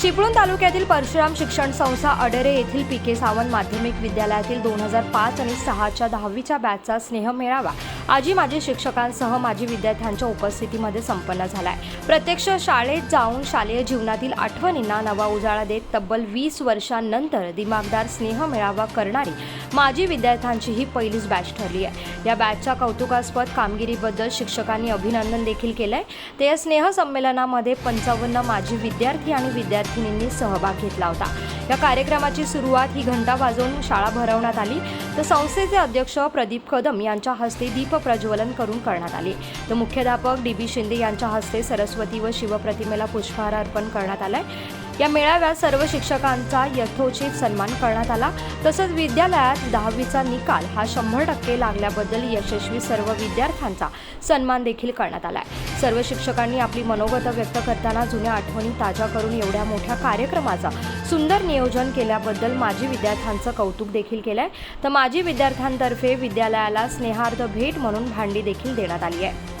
चिपळूण तालुक्यातील परशुराम शिक्षण संस्था अडेरे येथील पी के सावंत माध्यमिक विद्यालयातील दोन हजार पाच आणि सहाच्या दहावीच्या बॅचचा स्नेह मेळावा आजी माजी शिक्षकांसह माजी विद्यार्थ्यांच्या उपस्थितीमध्ये संपन्न झालाय. प्रत्यक्ष शाळेत जाऊन शालेय जीवनातील आठवणींना नवा उजाळा देत तब्बल वीस वर्षांनंतर दिमागदार स्नेह मेळावा करणारी माजी विद्यार्थ्यांची ही पहिलीच बॅच ठरली आहे. या बॅचच्या कौतुकास्पद कामगिरीबद्दल शिक्षकांनी अभिनंदन देखील केलंय. ते या स्नेह संमेलनामध्ये पंचावन्न माजी विद्यार्थी आणि विद्यार्थिनींनी सहभाग घेतला होता. या कार्यक्रमाची सुरुवात ही घंटा वाजवून शाळा भरवण्यात आली. तर संस्थेचे अध्यक्ष प्रदीप कदम यांच्या हस्ते दीप प्रज्वलन करून करण्यात आले. तर मुख्याध्यापक डी बी शिंदे यांच्या हस्ते सरस्वती व शिवप्रतिमेला पुष्पहार अर्पण करण्यात आलाय. या मेळाव्यात सर्व शिक्षकांचा यथोचित सन्मान करण्यात आला. तसंच विद्यालयात दहावीचा निकाल हा शंभर टक्के लागल्याबद्दल यशस्वी सर्व विद्यार्थ्यांचा सन्मान देखील करण्यात आलाय. सर्व शिक्षकांनी आपली मनोगत व्यक्त करताना जुन्या आठवणी ताज्या करून एवढ्या मोठ्या कार्यक्रमाचा सुंदर नियोजन केल्याबद्दल माजी विद्यार्थ्यांचं कौतुक देखील केलं आहे तर माजी विद्यार्थ्यांतर्फे विद्यालयाला स्नेहार्थ भेट म्हणून भांडी देखील देण्यात आली आहे.